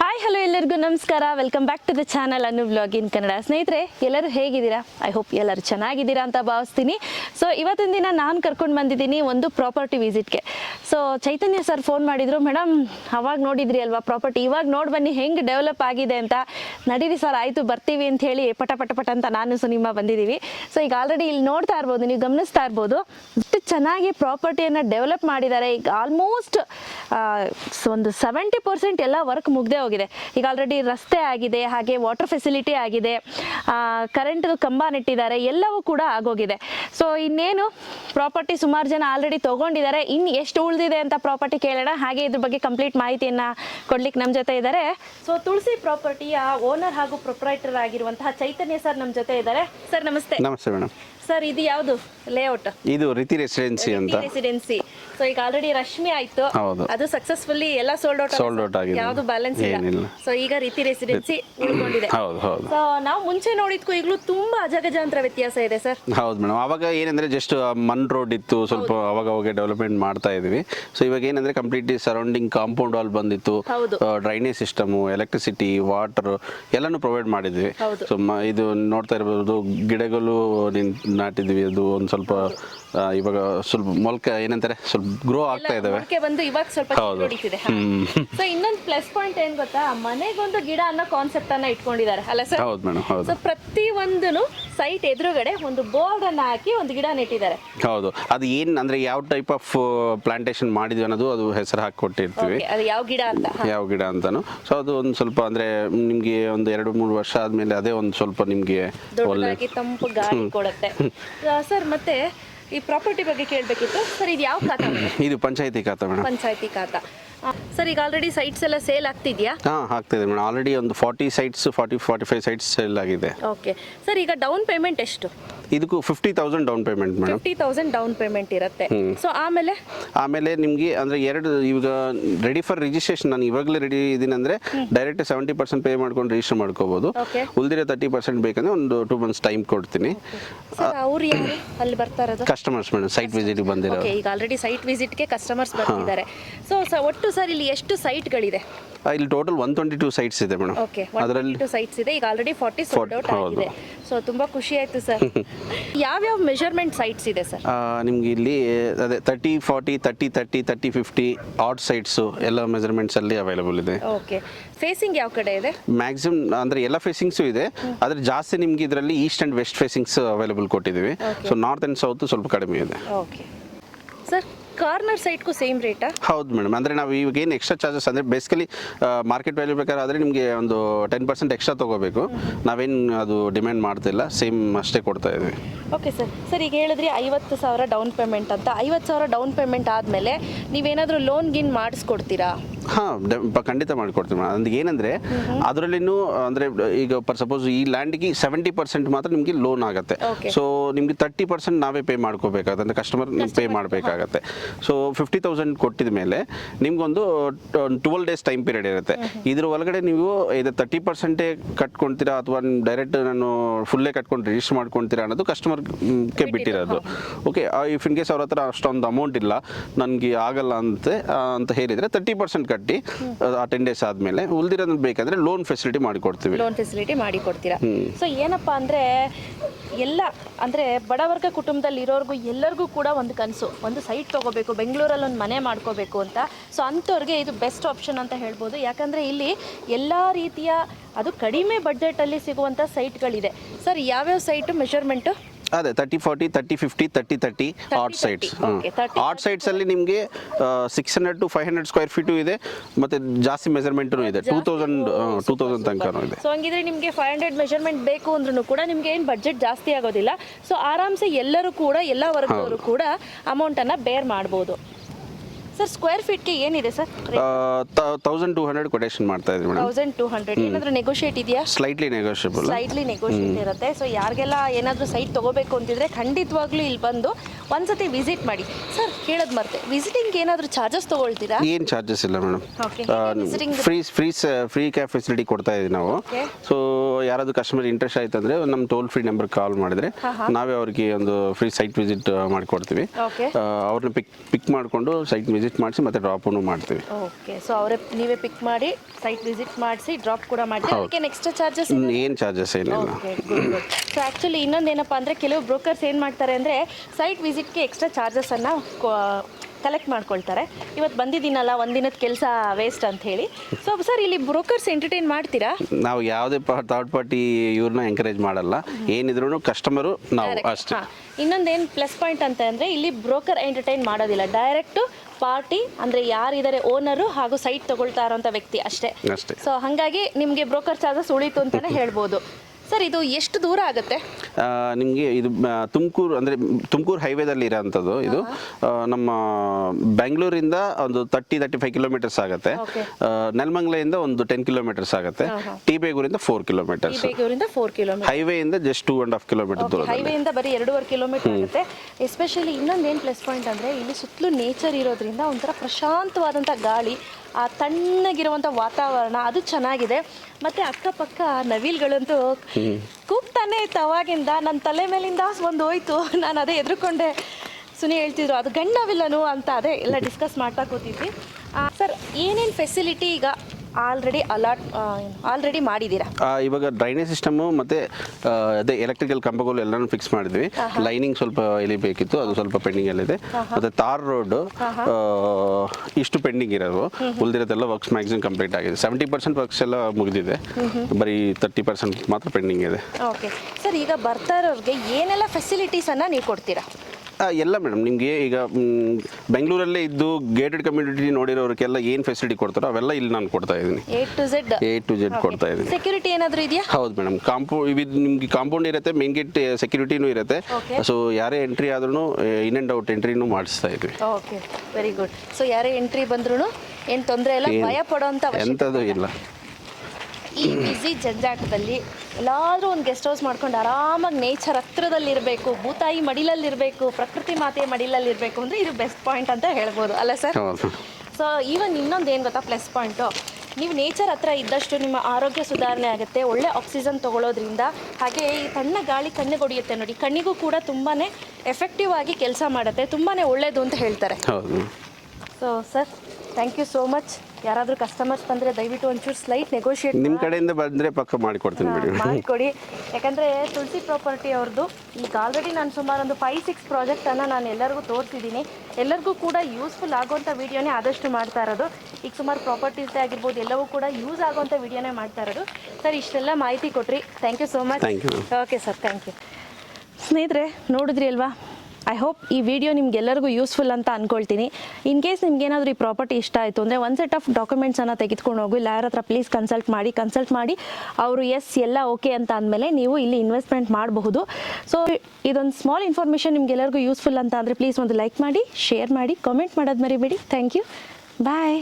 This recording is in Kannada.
ಹಾಯ್ ಹಲೋ ಎಲ್ಲರಿಗೂ ನಮಸ್ಕಾರ. Welcome back to the channel and blog in Kannada ಸ್ನೇಹಿತರೆ, ಎಲ್ಲರೂ ಹೇಗಿದ್ದೀರಾ? ಐ ಹೋಪ್ ಎಲ್ಲರೂ ಚೆನ್ನಾಗಿದ್ದೀರಾ ಅಂತ ಭಾವಿಸ್ತೀನಿ. ಸೊ ಇವತ್ತಿನ ದಿನ ನಾನು ಕರ್ಕೊಂಡು ಬಂದಿದ್ದೀನಿ ಒಂದು ಪ್ರಾಪರ್ಟಿ ವಿಸಿಟ್ಗೆ ಸೊ ಚೈತನ್ಯ ಸರ್ ಫೋನ್ ಮಾಡಿದರು ಮೇಡಮ್ ಅವಾಗ ನೋಡಿದ್ರಿ ಅಲ್ವಾ ಪ್ರಾಪರ್ಟಿ ಇವಾಗ ನೋಡಿ ಬನ್ನಿ, ಹೆಂಗೆ ಡೆವಲಪ್ ಆಗಿದೆ ಅಂತ. ನಡೀರಿ ಸರ್ ಆಯಿತು, ಬರ್ತೀವಿ ಅಂತ ಹೇಳಿ ಪಟ ಪಟ ಪಟ ಅಂತ ನಾನು ಸುನಿಮಾ ಬಂದಿದ್ದೀವಿ. ಸೊ ಈಗ ಆಲ್ರೆಡಿ ಇಲ್ಲಿ ನೋಡ್ತಾ ಇರ್ಬೋದು, ನೀವು ಗಮನಿಸ್ತಾ ಇರ್ಬೋದು. ಎಷ್ಟು ಚೆನ್ನಾಗಿ ಪ್ರಾಪರ್ಟಿಯನ್ನು ಡೆವಲಪ್ ಮಾಡಿದ್ದಾರೆ. ಈಗ ಆಲ್ಮೋಸ್ಟ್ ಒಂದು ಸೆವೆಂಟಿ ಪರ್ಸೆಂಟ್ ಎಲ್ಲ ವರ್ಕ್ ಮುಗ್ದೇ ಹೋಗಿದೆ. ಈಗ ಆಲ್ರೆಡಿ ರಸ್ತೆ ಆಗಿದೆ, ಹಾಗೆ ವಾಟರ್ ಫೆಸಿಲಿಟಿ ಆಗಿದೆ ಕರೆಂಟ್ ಕಂಬ ನೆಟ್ಟಿದ್ದಾರೆ, ಎಲ್ಲವೂ ಕೂಡ ಆಗೋಗಿದೆ. ಸೊ ಇನ್ನೇನು ಪ್ರಾಪರ್ಟಿ ಸುಮಾರು ಜನ ಆಲ್ರೆಡಿ ತೊಗೊಂಡಿದ್ದಾರೆ. ಇನ್ನು ಎಷ್ಟು ಉಳಿದಿದೆ ಅಂತ ಪ್ರಾಪರ್ಟಿ ಕೇಳೋಣ. ಹಾಗೆ ಇದ್ರ ಬಗ್ಗೆ ಕಂಪ್ಲೀಟ್ ಮಾಹಿತಿಯನ್ನು ಕೊಡ್ಲಿಕ್ಕೆ ನಮ್ಮ ಜೊತೆ ಇದ್ದಾರೆ ಸೊ ತುಳಸಿ ಪ್ರಾಪರ್ಟಿಯ ಓನರ್ ಹಾಗೂ ಪ್ರೊಪ್ರೈಟರ್ ಆಗಿರುವಂತಹ ಚೈತನ್ಯ ಸರ್ ನಮ್ಮ ಜೊತೆ ಇದ್ದಾರೆ ಸರ್ ನಮಸ್ತೆ. ನಮಸ್ತೆ ಮೇಡಮ್ ಸರ್ ಇದು ಯಾವುದು? ಲೇಔಟ್ ಇದು ರೀತಿ ರೆಸಿಡೆನ್ಸಿ ಅಂತ. ರೆಸಿಡೆನ್ಸಿ ಸೊ ಈಗ ಆಲ್ರೆಡಿ ರಶ್ಮಿ ಆಯ್ತು. ಹೌದು. ಅದು ಸಕ್ಸಸ್ಫುಲ್ಲಿ ಎಲ್ಲ ಸೋಲ್ಡ್ ಔಟ್ ಸೋಲ್ಡ್ ಔಟ್ ಆಗಿದೆ. ಯಾವುದು ಬ್ಯಾಲೆನ್ಸ್. ಇಲ್ಲ. ಸೊ ಈಗ ರೀತಿ ರೆಸಿಡೆನ್ಸಿ ಉಳ್ಕೊಂಡಿದೆ. ಹೌದು ಹೌದು. ಸೊ ನಾವು ಮುಂಚೆ ನೋಡಿದ್ಕು ಈಗಲೂ ತುಂಬಾ ಅಜಗಜಾಂತರ ವ್ಯತ್ಯಾಸ ಇದೆ ಸರ್. ಹೌದು ಮೇಡಮ್. ಅವಾಗ ಏನಂದ್ರೆ ಜಸ್ಟ್ ಮನ್ ರೋಡ್ ಇತ್ತು. ಸ್ವಲ್ಪ ಅವಾಗ ಅವಾಗ ಡೆವಲಪ್ಮೆಂಟ್ ಮಾಡ್ತಾ ಇದ್ವಿ. ಸೊ ಇವಾಗ ಏನಂದ್ರೆ ಕಂಪ್ಲೀಟ್ಲಿ ಸರೌಂಡಿಂಗ್ ಕಾಂಪೌಂಡ್ ವಾಲ್ ಬಂದಿತ್ತು. ಡ್ರೈನೇಜ್ ಸಿಸ್ಟಮ್ ಎಲೆಕ್ಟ್ರಿಸಿಟಿ ವಾಟರ್ ಎಲ್ಲಾನು ಪ್ರೊವೈಡ್ ಮಾಡಿದ್ವಿ. ಸೊ ಇದು ನೋಡ್ತಾ ಇರಬಹುದು ಗಿಡಗಳು ನಾಟಿದ್ವಿ. ಅದು ಒಂದು ಸ್ವಲ್ಪ ಆ, ಇವಾಗ ಸ್ವಲ್ಪ ಮೊಳಕೆ ಏನಂತಾರೆ ಸ್ವಲ್ಪ ಗ್ರೋ ಆಗ್ತಾ ಇದಾವೆ. ಮೊಳಕೆ ಬಂದು ಇವಾಗ ಸ್ವಲ್ಪ ಹೌದು. ಹೊಡಿತಿದೆ. ಸೊ ಇನ್ನೊಂದು ಪ್ಲಸ್ ಪಾಯಿಂಟ್ ಏನ್ ಗೊತ್ತಾ? ಮನೆಗೊಂದು ಗಿಡ ಅನ್ನೋ ಕಾನ್ಸೆಪ್ಟ್ ಅನ್ನ ಇಟ್ಕೊಂಡಿದ್ದಾರೆ. ಅಲ್ಲ ಸರ್ ಹೌದು ಮೇಡಮ್ ಹೌದು. ಸೊ ಪ್ರತಿ ಒಂದು ಸೈಟ್ ಎದುರುಗಡೆ ಒಂದು ಬೋರ್ಡ್ ಅನ್ನ ಹಾಕಿ ಒಂದು ಗಿಡ ನೆಟ್ಟಿದ್ದಾರೆ ಹೌದು. ಅದು ಏನು ಅಂದ್ರೆ ಯಾವ ಟೈಪ್ ಆಫ್ ಪ್ಲಾಂಟೇಶನ್ ಮಾಡಿದ್ವಿ ಅನ್ನೋದು ಅದು ಹೆಸರು ಹಾಕಿ ಕೊಟ್ಟಿರ್ತೀವಿ. Okay, ಅದು ಯಾವ ಗಿಡ ಅಂತ. ಯಾವ ಗಿಡ ಅಂತಾನು. ಸೊ ಅದು ಒಂದು ಸ್ವಲ್ಪ ಅಂದ್ರೆ ನಿಮ್ಗೆ ಒಂದು ಎರಡು ಮೂರು ವರ್ಷ ಆದ್ಮೇಲೆ ಅದೇ ಒಂದು ಸ್ವಲ್ಪ ನಿಮ್ಗೆ ಒಳ್ಳೆ ದೊಡ್ಡದಾಗಿ ತಂಪು ಗಾಳಿ ಕೊಡುತ್ತೆ. ಸರ್ ಮತ್ತೆ ಈ ಪ್ರಾಪರ್ಟಿ ಬಗ್ಗೆ ಕೇಳಬೇಕಿತ್ತು. ಸರ್ ಇದು ಯಾವ ಖಾತಾ? ಇದು ಪಂಚಾಯತಿ ಖಾತಾ ಮೇಡಮ್. ಪಂಚಾಯತಿ ಖಾತಾ. ಸರ್ ಈಗ ಆಲ್ರೆಡಿ ಸೈಟ್ಸ್ ಎಲ್ಲ ಸೇಲ್ ಆಗ್ತಿದ್ಯಾ? ಹಾ ಆಗ್ತಿದೆ ಮೇಡಮ್. ಆಲ್ರೆಡಿ ಒಂದು forty sites forty forty five sites sale ಆಗಿದೆ. ಓಕೆ ಸರ್ ಈಗ ಡೌನ್ ಪೇಮೆಂಟ್ ಎಷ್ಟು? ಇದಕ್ಕೂ fifty thousand down payment madam. Fifty thousand down payment ಇರುತ್ತೆ. ಸೊ ಆಮೇಲೆ? ಆಮೇಲೆ ನಿಮಗೆ ಅಂದ್ರೆ ಎರಡು ಇವಾಗ ರೆಡಿ ಫಾರ್ ರಿಜಿಸ್ಟ್ರೇಷನ್ ನಾನು ಇವಾಗಲೇ ರೆಡಿ ಇದೀನಿ ಅಂದ್ರೆ ಡೈರೆಕ್ಟ್ ಸೆವೆಂಟಿ ಪರ್ಸೆಂಟ್ ಪೇ ಮಾಡ್ಕೊಂಡು ರಿಜಿಸ್ಟರ್ ಮಾಡ್ಕೋಬೋದು. ಓಕೆ ಉಳಿದಿರೋ ತರ್ಟಿ ಪರ್ಸೆಂಟ್ ಬೇಕಂದ್ರೆ ಒಂದು ಟೂ ಮಂತ್ಸ್ ಟೈಮ್ ಕೊಡ್ತೀನಿ. ಸರ್ ಅವ್ರು ಯಾರು? ಅಲ್ಲಿ ಬರ್ತಾ ಇರೋದು? ಕಸ್ಟಮರ್ಸ್ ಮೇಡಮ್ ಸೈಟ್ ವಿಸಿಟ್ ಬಂದಿರೋ ಓಕೆ ಈಗ ಆಲ್ರೆಡಿ ಸೈಟ್ ವಿಸಿಟ್ಗೆ ಕಸ್ಟಮರ್ಸ್ ಬರ್ತಿದ್ದಾರೆ. ಸೊ ಒಟ್ಟು ಸರ್ ಇಲ್ಲಿ ಎಷ್ಟು ಸೈಟ್ಗಳಿದೆ? ಇಲ್ಲಿ total one twenty two sites ಇದೆ ಮೇಡಮ್. ಓಕೆ ಅದರಲ್ಲಿ ಟು ಸೈಟ್ಸ್ ಇದೆ. ಈಗ ಆಲ್ರೆಡಿ ಫಾರ್ಟಿ ಸೋಲ್ಡ್ ಔಟ್ ಆಗಿದೆ. ಸೊ ತುಂಬಾ ಖುಷಿ ಆಯ್ತು ಸರ್. ಯಾವ್ಯಾವ ಮೆಜರ್ಮೆಂಟ್ ಸೈಟ್ಸ್ ಇದೆ ಸರ್? ನಿಮ್ಗೆ ಇಲ್ಲಿ ಅದೇ thirty forty thirty thirty thirty fifty at sites ಎಲ್ಲ ಮೆಜರ್ಮೆಂಟ್ಸ್ ಅಲ್ಲಿ ಅವೈಲೇಬಲ್ ಇದೆ. ಓಕೆ ಫೇಸಿಂಗ್ ಯಾವ ಕಡೆ ಇದೆ? ಮ್ಯಾಕ್ಸಿಮಮ್ ಅಂದ್ರೆ ಎಲ್ಲ ಫೇಸಿಂಗ್ಸು ಇದೆ. ಆದ್ರೆ ಜಾಸ್ತಿ ನಿಮ್ಗೆ ಇದರಲ್ಲಿ east and west facings available ಕೊಟ್ಟಿದ್ದೀವಿ. ಸೊ ನಾರ್ತ್ ಅಂಡ್ ಸೌತ್ ಸ್ವಲ್ಪ ಕಡಿಮೆ ಇದೆ. ಓಕೆ ಕಾರ್ನರ್ ಸೈಟ್ಗೂ ಸೇಮ್ ರೇಟಾ ಹೌದು ಮೇಡಮ್ ಅಂದರೆ ನಾವು ಇವಾಗ ಏನು ಎಕ್ಸ್ಟ್ರಾ ಚಾರ್ಜಸ್ ಅಂದರೆ ಬೇಸಿಕಲಿ ಮಾರ್ಕೆಟ್ ವ್ಯಾಲ್ಯೂ ಬೇಕಾದ್ರೆ ಆದರೆ ನಿಮಗೆ ಒಂದು ಟೆನ್ ಪರ್ಸೆಂಟ್ ಎಕ್ಸ್ಟ್ರಾ ತೊಗೋಬೇಕು. ನಾವೇನು ಅದು ಡಿಮ್ಯಾಂಡ್ ಮಾಡ್ತಿಲ್ಲ ಸೇಮ್ ಅಷ್ಟೇ ಕೊಡ್ತಾ ಇದ್ವಿ. ಓಕೆ ಸರ್ ಸರ್ ಈಗ ಹೇಳಿದ್ರಿ ಐವತ್ತು ಸಾವಿರ ಡೌನ್ ಪೇಮೆಂಟ್ ಅಂತ. ಐವತ್ತು ಸಾವಿರ ಡೌನ್ ಪೇಮೆಂಟ್ ಆದಮೇಲೆ ನೀವೇನಾದರೂ ಲೋನ್ ಗಿನ್ ಮಾಡಿಸ್ಕೊಡ್ತೀರಾ? ಹಾಂ ಖಂಡಿತ ಮಾಡಿಕೊಡ್ತೀವಿ ಮೇಡಮ್. ಅಂದ್ರೆ ಏನಂದರೆ ಅದರಲ್ಲಿನೂ ಅಂದರೆ ಈಗ ಪರ್ ಸಪೋಸ್ ಈ ಲ್ಯಾಂಡ್ಗೆ ಸೆವೆಂಟಿ ಪರ್ಸೆಂಟ್ ಮಾತ್ರ ನಿಮಗೆ ಲೋನ್ ಆಗುತ್ತೆ. ಸೊ ನಿಮಗೆ ತರ್ಟಿ ಪರ್ಸೆಂಟ್ ನಾವೇ ಪೇ ಮಾಡ್ಕೋಬೇಕಾಗುತ್ತೆ. ಅಂದರೆ ಕಸ್ಟಮರ್ ಪೇ ಮಾಡಬೇಕಾಗತ್ತೆ. ಸೊ ಫಿಫ್ಟಿ ತೌಸಂಡ್ ಕೊಟ್ಟಿದ ಮೇಲೆ ನಿಮ್ಗೊಂದು ಟ್ವೆಲ್ ಡೇಸ್ ಟೈಮ್ ಪೀರಿಯಡ್ ಇರುತ್ತೆ. ಇದ್ರ ಒಳಗಡೆ ನೀವು ಇದು ತರ್ಟಿ ಪರ್ಸೆಂಟೇ ಕಟ್ಕೊಳ್ತೀರಾ ಅಥವಾ ಡೈರೆಕ್ಟ್ ನಾನು ಫುಲ್ಲೇ ಕಟ್ಕೊಂಡು ರಿಜಿಸ್ಟರ್ ಮಾಡ್ಕೊಳ್ತೀರಾ ಅನ್ನೋದು ಕಸ್ಟಮರ್ಗೆ ಬಿಟ್ಟಿರೋದು. ಓಕೆ ಇಫ್ ಇನ್ ಕೇಸ್ ಅವ್ರ ಹತ್ರ ಅಷ್ಟೊಂದು ಅಮೌಂಟ್ ಇಲ್ಲ ನನಗೆ ಆಗಲ್ಲ ಅಂತ ಅಂತ ಹೇಳಿದರೆ ತರ್ಟಿ ಪರ್ಸೆಂಟ್ ಕಟ್ಟಿ ಟೆನ್ ಡೇಸ್ ಆದಮೇಲೆ ಉಳಿದಿರೋದು ಬೇಕಂದ್ರೆ ಲೋನ್ ಫೆಸಿಲಿಟಿ ಮಾಡಿಕೊಡ್ತೀವಿ. ಲೋನ್ ಫೆಸಿಲಿಟಿ ಮಾಡಿ ಕೊಡ್ತೀರಾ ಸೊ ಏನಪ್ಪ ಅಂದರೆ ಎಲ್ಲ ಅಂದರೆ ಬಡವರ್ಗ ಕುಟುಂಬದಲ್ಲಿ ಇರೋರ್ಗು ಎಲ್ಲರಿಗೂ ಕೂಡ ಒಂದು ಕನಸು ಒಂದು ಸೈಟ್ ತಗೋಬೇಕು ಬೆಂಗಳೂರಲ್ಲಿ ಒಂದು ಮನೆ ಮಾಡ್ಕೋಬೇಕು ಅಂತ. ಸೊ ಅಂಥವ್ರಿಗೆ ಇದು ಬೆಸ್ಟ್ ಆಪ್ಷನ್ ಅಂತ ಹೇಳ್ಬೋದು. ಯಾಕಂದರೆ ಇಲ್ಲಿ ಎಲ್ಲ ರೀತಿಯ ಅದು ಕಡಿಮೆ ಬಡ್ಜೆಟಲ್ಲಿ ಸಿಗುವಂಥ ಸೈಟ್ಗಳಿದೆ ಸರ್ ಯಾವ್ಯಾವ ಸೈಟು ಮೆಷರ್ಮೆಂಟು ಅದೇ thirty forty thirty fifty thirty thirty at 30, sites okay, 30, at sides ಅಲ್ಲಿ ನಿಮಗೆ six hundred to five hundred square feet ಇದೆ ಮತ್ತೆ ಜಾಸ್ತಿ ಮೆಜರ್ಮೆಂಟು ಇದೆ. ಟೂ ತೌಸಂಡ್ ಟೂ ತೌಸಂಡ್ ತನಕನೂ ಇದೆ. ಸೊ ಹಂಗಿದ್ರೆ ನಿಮಗೆ ಫೈವ್ ಹಂಡ್ರೆಡ್ ಮೆಜರ್ಮೆಂಟ್ ಬೇಕು ಅಂದ್ರೂ ಕೂಡ ನಿಮಗೆ ಏನು ಬಜೆಟ್ ಜಾಸ್ತಿ ಆಗೋದಿಲ್ಲ. ಸೊ ಆರಾಮ್ಸೆ ಎಲ್ಲರೂ ಕೂಡ ಎಲ್ಲ ವರ್ಗದವರು ಕೂಡ ಅಮೌಂಟನ್ನು ಬೇರ್ ಮಾಡ್ಬೋದು. ಸರ್ ಸ್ಕ್ವೇರ್ ಫೀಟ್ಗೆ ಏನಿದೆ sir thousand two hundred quotation ಮಾಡ್ತಾ ಇದ್ದೀವಿ ಮೇಡಮ್ ತೌಸಂಡ್ ಟೂ ಹಂಡ್ರೆಡ್ ಏನಾದರೂ ನೆಗೋಷಿಯೇಟ್ ಇದೆಯಾ? ಸ್ಲೈಟ್ಲಿ ನೆಗೋಷಿಯಬಲ್ ಸ್ಲೈಟ್ಲಿ ನೆಗೋಷಿಯೇಟ್ ಇರುತ್ತೆ. ಸೊ ಯಾರಿಗೆಲ್ಲ ಏನಾದರೂ ಸೈಟ್ ತಗೋಬೇಕು ಅಂತಿದ್ರೆ ಖಂಡಿತವಾಗ್ಲೂ ಇಲ್ಲಿ ಬಂದು ಒಂದ್ಸತಿ ವಿಸಿಟ್ ಮಾಡಿ. ಸರ್ ಕೇಳೋದು ಮರ್ತೆ. ವಿಸಿಟಿಂಗ್ ಏನಾದರೂ ಚಾರ್ಜಸ್ ತಗೊಳ್ತೀರಾ? ಏನು ಚಾರ್ಜಸ್ ಇಲ್ಲ madam Okay. Free free free cab facility ಕೊಡ್ತಾ ಇದೀವಿ ನಾವು. Okay. ಸೊ ಯಾರಾದರೂ ಕಸ್ಟಮರ್ ಇಂಟ್ರೆಸ್ಟ್ ಆಯ್ತು ಅಂದ್ರೆ ನಮ್ಮ ಟೋಲ್ ಫ್ರೀ ನಂಬರ್ ಕಾಲ್ ಮಾಡಿದ್ರೆ ನಾವೇ ಅವ್ರಿಗೆ ಒಂದು ಫ್ರೀ ಸೈಟ್ ವಿಸಿಟ್ ಮಾಡಿಕೊಡ್ತೀವಿ. Okay. ಅವ್ರನ್ನ ಪಿಕ್ ಪಿಕ್ ಮಾಡಿಕೊಂಡು ಸೈಟ್ ವಿಸಿಟ್ ವಿಸಿಟ್ ಮಾಡಿಸಿ ಮತ್ತೆ ಡ್ರಾಪನ್ನು ಮಾಡ್ತೀವಿ. ಓಕೆ ಸೊ ಅವರೇ ನೀವೇ ಪಿಕ್ ಮಾಡಿ ಸೈಟ್ ವಿಸಿಟ್ ಮಾಡಿಸಿ ಡ್ರಾಪ್ ಕೂಡ ಮಾಡ್ತೀವಿ ಓಕೆ ಅದಕ್ಕೆ ನೆಕ್ಸ್ಟ್ ಚಾರ್ಜಸ್ ಏನು? ಚಾರ್ಜಸ್ ಏನಿಲ್ಲ. Okay good good so actually ಇನ್ನೊಂದೇನಪ್ಪ ಅಂದರೆ ಕೆಲವು ಬ್ರೋಕರ್ಸ್ ಏನು ಮಾಡ್ತಾರೆ ಅಂದರೆ ಸೈಟ್ ವಿಸಿಟ್ಗೆ ಎಕ್ಸ್ಟ್ರಾ ಚಾರ್ಜಸನ್ನು ಕಲೆಕ್ಟ್ ಮಾಡ್ಕೊಳ್ತಾರೆ. ಇವತ್ತು ಬಂದಿದ್ದೀನಲ್ಲ ಒಂದಿನದ ಕೆಲಸ ವೇಸ್ಟ್ ಅಂತ ಹೇಳಿ. ಸೊ ಸರ್ ಇಲ್ಲಿ ಬ್ರೋಕರ್ಸ್ ಎಂಟರ್ಟೈನ್ ಮಾಡ್ತೀರಾ? ನಾವು ಯಾವುದೇ ಥರ್ಡ್ ಪಾರ್ಟಿ ಇವ್ರನ್ನ ಎಂಕರೇಜ್ ಮಾಡಲ್ಲ. ಏನಿದ್ರು ಕಸ್ಟಮರು ನಾವು ಅಷ್ಟೇ. ಇನ್ನೊಂದೇನು ಪ್ಲಸ್ ಪಾಯಿಂಟ್ ಅಂತ ಅಂದರೆ ಇಲ್ಲಿ ಬ್ರೋಕರ್ ಎಂಟರ್ಟೈನ್ ಮಾಡೋದಿಲ್ಲ. ಡೈರೆಕ್ಟು ಪಾರ್ಟಿ ಅಂದರೆ ಯಾರಿದ್ದಾರೆ ಓನರು ಹಾಗೂ ಸೈಟ್ ತಗೊಳ್ತಾ ಇರೋಂಥ ವ್ಯಕ್ತಿ ಅಷ್ಟೇ. ಅಷ್ಟೇ. ಸೊ ಹಾಗಾಗಿ ನಿಮಗೆ ಬ್ರೋಕರ್ ಚಾರ್ಜಸ್ ಉಳಿತು ಅಂತಲೇ ಹೇಳ್ಬೋದು. ಸರ್ ಇದು ಎಷ್ಟು ದೂರ ಆಗುತ್ತೆ? ನಿಮಗೆ ಇದು ತುಮಕೂರು ಅಂದರೆ ತುಮಕೂರು ಹೈವೇದಲ್ಲಿ ಇರೋಂಥದ್ದು ಇದು. ನಮ್ಮ ಬೆಂಗಳೂರಿಂದ ಒಂದು ತರ್ಟಿ ತರ್ಟಿ ಫೈವ್ ಕಿಲೋಮೀಟರ್ಸ್ ಆಗುತ್ತೆ ನೆಲಮಂಗ್ಲೆಯಿಂದ ಒಂದು ಟೆನ್ ಕಿಲೋಮೀಟರ್ಸ್ ಆಗುತ್ತೆ. ಟಿ ಬೇಗೂರಿಂದ four kilometres ಹೈವೇಯಿಂದ just two and half kilometre ದೂರ ಹೈವೇಯಿಂದ ಬರೀ ಎರಡೂವರೆ ಕಿಲೋಮೀಟರ್ ಆಗುತ್ತೆ. ಎಸ್ಪೆಷಲಿ ಇನ್ನೊಂದು ಏನು ಪ್ಲಸ್ ಪಾಯಿಂಟ್ ಅಂದರೆ ಇಲ್ಲಿ ಸುತ್ತಲೂ ನೇಚರ್ ಇರೋದ್ರಿಂದ ಒಂಥರ ಪ್ರಶಾಂತವಾದಂಥ ಗಾಳಿ ಆ ತಣ್ಣಗಿರುವಂಥ ವಾತಾವರಣ ಅದು ಚೆನ್ನಾಗಿದೆ. ಮತ್ತು ಅಕ್ಕಪಕ್ಕ ನವಿಲ್ಗಳಂತೂ ಕೂಗ್ತಾನೆ ಇತ್ತು ಅವಾಗಿಂದ. ನನ್ನ ತಲೆ ಮೇಲಿಂದ ಒಂದು ಹೋಯ್ತು. ನಾನು ಅದೇ ಎದುರುಕೊಂಡೆ. ಸುನಿ ಹೇಳ್ತಿದ್ರು ಅದು ಗಂಡವಿಲ್ಲನು ಅಂತ ಅದೇ ಎಲ್ಲ ಡಿಸ್ಕಸ್ ಮಾಡ್ತಾ ಕೂತಿದ್ವಿ. ಸರ್ ಏನೇನು ಫೆಸಿಲಿಟಿ ಈಗ ಆಲ್ರೆಡಿ ಅಲಾಟ್ ಆಲ್ರೆಡಿ ಮಾಡಿದ್ದೀರಾ? ಇವಾಗ ಡ್ರೈನೇಜ್ ಸಿಸ್ಟಮು ಮತ್ತೆ ಅದೇ ಎಲೆಕ್ಟ್ರಿಕಲ್ ಕಂಬಗಳು ಎಲ್ಲಾನು ಫಿಕ್ಸ್ ಮಾಡಿದ್ವಿ. ಲೈನಿಂಗ್ ಸ್ವಲ್ಪ ಎಲಿಬೇಕಿತ್ತು ಅದು ಸ್ವಲ್ಪ ಪೆಂಡಿಂಗ್ ಅಲ್ಲಿದೆ ಮತ್ತೆ ತಾರ್ ರೋಡ್ ಇಷ್ಟು ಪೆಂಡಿಂಗ್ ಇರೋದು. ಉಳಿದಿರೋದೆಲ್ಲ ವರ್ಕ್ಸ್ ಮ್ಯಾಕ್ಸಿಮಮ್ ಕಂಪ್ಲೀಟ್ ಆಗಿದೆ. ಸೆವೆಂಟಿ ಪರ್ಸೆಂಟ್ ವರ್ಕ್ಸ್ ಎಲ್ಲ ಮುಗಿದಿದೆ. ಬರೀ ತರ್ಟಿ ಪರ್ಸೆಂಟ್ ಮಾತ್ರ ಪೆಂಡಿಂಗ್ ಇದೆ. ಓಕೆ ಸರ್ ಈಗ ಬರ್ತಾ ಇರೋರಿಗೆ ಏನೆಲ್ಲ ಫೆಸಿಲಿಟೀಸನ್ನು ನೀವು ಕೊಡ್ತೀರಾ? ಎಲ್ಲ ಮೇಡಮ್ ನಿಮಗೆ ಈಗ ಬೆಂಗಳೂರಲ್ಲೇ ಇದ್ದು ಗೇಟೆಡ್ ಕಮ್ಯುನಿಟಿ ನೋಡಿರೋರಿಗೆಲ್ಲ ಏನು ಫೆಸಿಲಿಟಿ ಕೊಡ್ತಾರೋ ಅವೆಲ್ಲ ಇಲ್ಲಿ ನಾನು ಕೊಡ್ತಾ ಇದ್ದೀನಿ. A to Z A to Z ಕೊಡ್ತಾ ಇದ್ದೀನಿ. ಸೆಕ್ಯೂರಿಟಿ ಏನಾದರೂ ಇದೆಯಾ? ಹೌದು ಮೇಡಮ್ ಕಾಂಪೌಂಡ್ ಇದು ನಿಮಗೆ ಕಾಂಪೌಂಡ್ ಇರುತ್ತೆ ಮೇನ್ ಗೇಟ್ ಸೆಕ್ಯೂರಿಟಿನೂ ಇರುತ್ತೆ. ಸೊ ಯಾರೇ ಎಂಟ್ರಿ ಆದ್ರೂ ಇನ್ ಆ್ಯಂಡ್ ಔಟ್ ಎಂಟ್ರಿನೂ ಮಾಡಿಸ್ತಾ ಇದ್ವಿ. ಓಕೆ ವೆರಿ ಗುಡ್ ಸೊ ಯಾರೇ ಎಂಟ್ರಿ ಬಂದ್ರೂ ಏನು ತೊಂದರೆ ಇಲ್ಲ ಭಯ ಪಡೋಂಥ ಎಂಥದ್ದು ಇಲ್ಲ. ಈ ಬ್ಯುಸಿ ಜಂಜಾಟದಲ್ಲಿ ಎಲ್ಲಾದರೂ ಒಂದು ಗೆಸ್ಟ್ ಹೌಸ್ ಮಾಡ್ಕೊಂಡು ಆರಾಮಾಗಿ ನೇಚರ್ ಹತ್ರದಲ್ಲಿರಬೇಕು ಭೂತಾಯಿ ಮಡಿಲಲ್ಲಿರಬೇಕು ಪ್ರಕೃತಿ ಮಾತೆಯ ಮಡಿಲಲ್ಲಿರಬೇಕು ಅಂದರೆ ಇದು ಬೆಸ್ಟ್ ಪಾಯಿಂಟ್ ಅಂತ ಹೇಳ್ಬೋದು. ಅಲ್ಲ ಸರ್ ಸೊ ಈವನ್ ಇನ್ನೊಂದು ಏನು ಗೊತ್ತಾ ಪ್ಲಸ್ ಪಾಯಿಂಟು ನೀವು ನೇಚರ್ ಹತ್ರ ಇದ್ದಷ್ಟು ನಿಮ್ಮ ಆರೋಗ್ಯ ಸುಧಾರಣೆ ಆಗುತ್ತೆ ಒಳ್ಳೆ ಆಕ್ಸಿಜನ್ ತೊಗೊಳೋದ್ರಿಂದ. ಹಾಗೆ ಈ ತಣ್ಣ ಗಾಳಿ ಕಣ್ಣಿಗೆ ಹೊಡೆಯುತ್ತೆ ನೋಡಿ ಕಣ್ಣಿಗೂ ಕೂಡ ತುಂಬಾ ಎಫೆಕ್ಟಿವ್ ಆಗಿ ಕೆಲಸ ಮಾಡುತ್ತೆ ತುಂಬಾ ಒಳ್ಳೆಯದು ಅಂತ ಹೇಳ್ತಾರೆ. So sir thank you so much ಯಾರಾದರೂ ಕಸ್ಟಮರ್ಸ್ ಬಂದರೆ ದಯವಿಟ್ಟು ಒಂಚೂರು ಸ್ಲೈಟ್ ನೆಗೋಷಿಯೇಟ್ ನಿಮ್ಮ ಕಡೆಯಿಂದ ಬಂದರೆ ಪಕ್ಕ ಮಾಡಿಕೊಡ್ತೀನಿ ಬಿಡಿ. ಮಾಡಿಕೊಡಿ. ಯಾಕಂದರೆ ತುಳಸಿ ಪ್ರಾಪರ್ಟಿ ಅವ್ರದ್ದು ಈಗ ಆಲ್ರೆಡಿ ನಾನು ಸುಮಾರು ಒಂದು ಫೈವ್ ಸಿಕ್ಸ್ ಪ್ರಾಜೆಕ್ಟನ್ನು ನಾನು ಎಲ್ಲರಿಗೂ ತೋರಿಸಿದ್ದೀನಿ. ಎಲ್ಲರಿಗೂ ಕೂಡ ಯೂಸ್ಫುಲ್ ಆಗುವಂಥ ವೀಡಿಯೋನೇ ಆದಷ್ಟು ಮಾಡ್ತಾ ಇರೋದು. ಈಗ ಸುಮಾರು ಪ್ರಾಪರ್ಟೀಸ್ ಆಗಿರ್ಬೋದು ಎಲ್ಲವೂ ಕೂಡ ಯೂಸ್ ಆಗುವಂಥ ವೀಡಿಯೋನೇ ಮಾಡ್ತಾ ಇರೋದು. ಸರ್ ಇಷ್ಟೆಲ್ಲ ಮಾಹಿತಿ ಕೊಟ್ರಿ. Thank you so much. Okay sir thank you ಸ್ನೇಹಿತರೆ ನೋಡಿದ್ರಿ ಅಲ್ವಾ? ಐ ಹೋಪ್ ಈ ವಿಡಿಯೋ ನಿಮ್ಗೆಲ್ಲರಿಗೂ ಯೂಸ್ಫುಲ್ ಅಂತ ಅನ್ಕೊಳ್ತೀನಿ. ಇನ್ ಕೇಸ್ ನಿಮ್ಗೇನಾದರೂ ಈ ಪ್ರಾಪರ್ಟಿ ಇಷ್ಟ ಆಯಿತು ಅಂದರೆ ಒಂದು ಸೆಟ್ ಆಫ್ ಡಾಕ್ಯುಮೆಂಟ್ಸನ್ನು ತೆಗೆದುಕೊಂಡು ಹೋಗಿ, ಇಲ್ಲ ಯಾರ ಹತ್ರ ಪ್ಲೀಸ್ ಕನ್ಸಲ್ಟ್ ಮಾಡಿ ಕನ್ಸಲ್ಟ್ ಮಾಡಿ. ಅವರು ಎಸ್ ಎಲ್ಲ ಓಕೆ ಅಂತ ಅಂದಮೇಲೆ ನೀವು ಇಲ್ಲಿ ಇನ್ವೆಸ್ಟ್ಮೆಂಟ್ ಮಾಡಬಹುದು. ಸೊ ಇದೊಂದು ಸ್ಮಾಲ್ ಇನ್ಫಾರ್ಮೇಷನ್ ನಿಮ್ಗೆಲ್ಲರಿಗೂ ಯೂಸ್ಫುಲ್ ಅಂತ ಅಂದರೆ ಪ್ಲೀಸ್ ಒಂದು ಲೈಕ್ ಮಾಡಿ ಶೇರ್ ಮಾಡಿ ಕಾಮೆಂಟ್ ಮಾಡೋದು ಮರಿಬೇಡಿ. Thank you bye